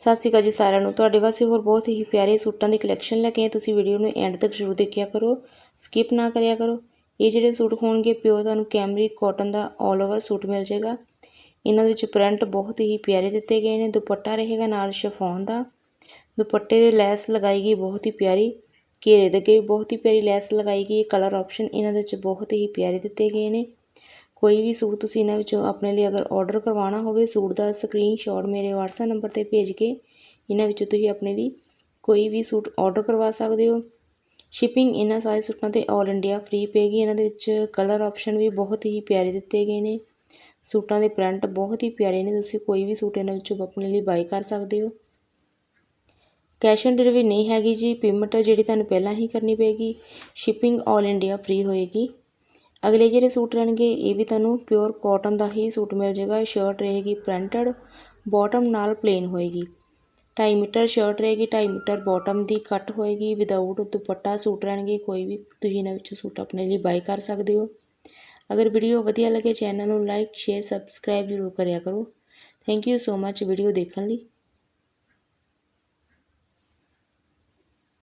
ਸਤਿ ਸ਼੍ਰੀ ਅਕਾਲ ਜੀ ਸਾਰਿਆਂ ਨੂੰ। ਤੁਹਾਡੇ ਵਾਸਤੇ ਹੋਰ ਬਹੁਤ ਹੀ ਪਿਆਰੇ ਸੂਟਾਂ ਦੀ ਕਲੈਕਸ਼ਨ ਲੈ ਕੇ ਆਏ। ਤੁਸੀਂ ਵੀਡੀਓ ਨੂੰ ਐਂਡ ਤੱਕ ਜ਼ਰੂਰ ਦੇਖਿਆ ਕਰੋ। ਸਕਿਪ ਨਾ ਕਰਿਆ ਕਰੋ। ਇਹ ਜਿਹੜੇ ਸੂਟ ਹੋਣਗੇ ਪਿਓ ਤੁਹਾਨੂੰ ਕੈਮਰਿਕ ਕਾਟਨ ਦਾ 올 ਓਵਰ ਸੂਟ ਮਿਲ ਜਾਏਗਾ। ਇਹਨਾਂ ਦੇ ਵਿੱਚ ਪ੍ਰਿੰਟ ਬਹੁਤ ਹੀ ਪਿਆਰੇ ਦਿੱਤੇ ਗਏ ਨੇ। ਦੁਪੱਟਾ ਰਹੇਗਾ ਨਾਲ ਸ਼ਿਫੋਨ ਦਾ। ਦੁਪੱਟੇ ਦੇ ਲੈਸ ਲਗਾਈ ਗਈ ਬਹੁਤ ਹੀ ਪਿਆਰੀ। ਘੇਰੇ ਦੇ ਅੱਗੇ ਬਹੁਤ ਹੀ ਪਿਆਰੀ ਲੈਸ ਲਗਾਈ ਗਈ। ਕਲਰ ਆਪਸ਼ਨ ਇਹਨਾਂ ਦੇ ਵਿੱਚ ਬਹੁਤ ਹੀ ਪਿਆਰੇ ਦਿੱਤੇ ਗਏ ਨੇ। ਕੋਈ ਵੀ ਸੂਟ ਤੁਸੀਂ ਇਹਨਾਂ ਵਿੱਚੋਂ ਆਪਣੇ ਲਈ ਅਗਰ ਆਰਡਰ ਕਰਵਾਉਣਾ ਹੋਵੇ, ਸੂਟ ਦਾ ਸਕਰੀਨਸ਼ਾਟ ਮੇਰੇ WhatsApp ਨੰਬਰ ਤੇ ਭੇਜ ਕੇ ਇਹਨਾਂ ਵਿੱਚੋਂ ਤੁਸੀਂ ਆਪਣੇ ਲਈ ਕੋਈ ਵੀ ਸੂਟ ਆਰਡਰ ਕਰਵਾ ਸਕਦੇ ਹੋ। ਸ਼ਿਪਿੰਗ ਇਹਨਾਂ ਸਾਰੇ ਸੂਟਾਂ ਤੇ 올 ਇੰਡੀਆ ਫ੍ਰੀ ਪਏਗੀ। ਇਹਨਾਂ ਦੇ ਵਿੱਚ ਕਲਰ ਆਪਸ਼ਨ ਵੀ ਬਹੁਤ ਹੀ ਪਿਆਰੇ ਦਿੱਤੇ ਗਏ ਨੇ। ਸੂਟਾਂ ਦੇ ਪ੍ਰਿੰਟ ਬਹੁਤ ਹੀ ਪਿਆਰੇ ਨੇ। ਤੁਸੀਂ ਕੋਈ ਵੀ ਸੂਟ ਇਹਨਾਂ ਵਿੱਚੋਂ ਆਪਣੇ ਲਈ ਬਾਈ ਕਰ ਸਕਦੇ ਹੋ। ਕੈਸ਼ ਔਨ ਡਿਲੀਵਰੀ ਨਹੀਂ ਹੈਗੀ ਜੀ। ਪੇਮੈਂਟ ਜਿਹੜੀ ਤੁਹਾਨੂੰ ਪਹਿਲਾਂ ਹੀ ਕਰਨੀ ਪਏਗੀ। ਸ਼ਿਪਿੰਗ 올 ਇੰਡੀਆ ਫ੍ਰੀ ਹੋਏਗੀ। ਅਗਲੇ ਜਿਹੜੇ ਸੂਟ ਰਹਿਣਗੇ, ਇਹ ਵੀ ਤੁਹਾਨੂੰ ਪਿਓਰ ਕਾਟਨ ਦਾ ਹੀ ਸੂਟ ਮਿਲ ਜਾਏਗਾ। ਸ਼ਰਟ ਰਹੇਗੀ ਪ੍ਰਿੰਟਡ ਬਾਟਮ ਨਾਲ ਪਲੇਨ ਹੋਏਗੀ। 2.5 ਮੀਟਰ ਸ਼ਰਟ ਰਹੇਗੀ 2.5 ਮੀਟਰ ਬਾਟਮ ਦੀ ਕੱਟ ਹੋਏਗੀ। ਵਿਦਆਊਟ ਦੁਪੱਟਾ ਸੂਟ ਰਹਿਣਗੇ, ਕੋਈ ਵੀ ਤੁਸੀਂ ਇਹਨਾਂ ਵਿੱਚੋਂ ਸੂਟ ਆਪਣੇ ਲਈ ਬਾਈ ਕਰ ਸਕਦੇ ਹੋ। ਅਗਰ ਵੀਡੀਓ ਵਧੀਆ ਲੱਗੇ ਚੈਨਲ ਨੂੰ ਲਾਈਕ ਸ਼ੇਅਰ ਸਬਸਕ੍ਰਾਈਬ ਜ਼ਰੂਰ ਕਰਿਆ ਕਰੋ। Thank you so much video ਦੇਖਣ ਲਈ।